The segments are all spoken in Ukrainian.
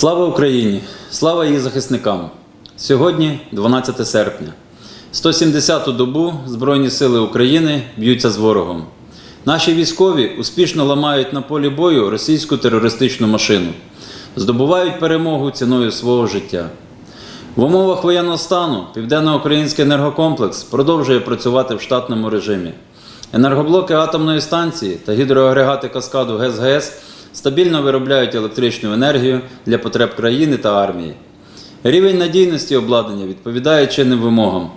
Слава Україні! Слава її захисникам! Сьогодні 12 серпня. 170-ту добу Збройні сили України б'ються з ворогом. Наші військові успішно ламають на полі бою російську терористичну машину, здобувають перемогу ціною свого життя. В умовах воєнного стану Південноукраїнський енергокомплекс продовжує працювати в штатному режимі. Енергоблоки атомної станції та гідроагрегати каскаду ГЕС-ГЕС стабільно виробляють електричну енергію для потреб країни та армії. Рівень надійності обладнання відповідає чинним вимогам.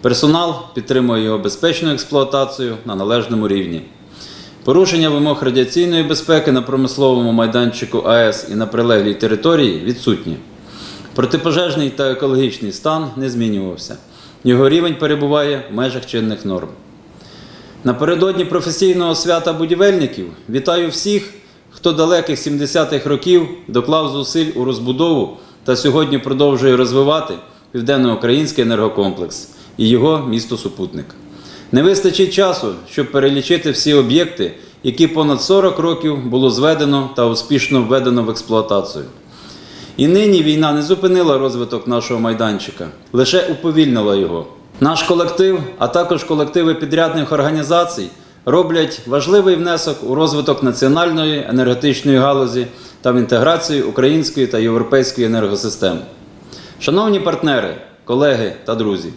Персонал підтримує його безпечну експлуатацію на належному рівні. Порушення вимог радіаційної безпеки на промисловому майданчику АЕС і на прилеглій території відсутні. Протипожежний та екологічний стан не змінювався. Його рівень перебуває в межах чинних норм. Напередодні професійного свята будівельників вітаю всіх, хто далеких 70-х років доклав зусиль у розбудову та сьогодні продовжує розвивати Південноукраїнський енергокомплекс і його місто-супутник. Не вистачить часу, щоб перелічити всі об'єкти, які понад 40 років було зведено та успішно введено в експлуатацію. І нині війна не зупинила розвиток нашого майданчика, лише уповільнила його. Наш колектив, а також колективи підрядних організацій роблять важливий внесок у розвиток національної енергетичної галузі та в інтеграцію української та європейської енергосистем. Шановні партнери, колеги та друзі,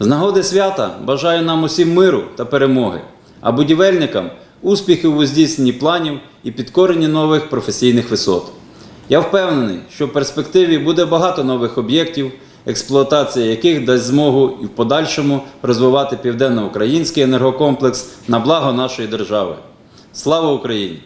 з нагоди свята бажаю нам усім миру та перемоги, а будівельникам успіхів у здійсненні планів і підкоренні нових професійних висот. Я впевнений, що в перспективі буде багато нових об'єктів, експлуатація яких дасть змогу і в подальшому розвивати південноукраїнський енергокомплекс на благо нашої держави. Слава Україні!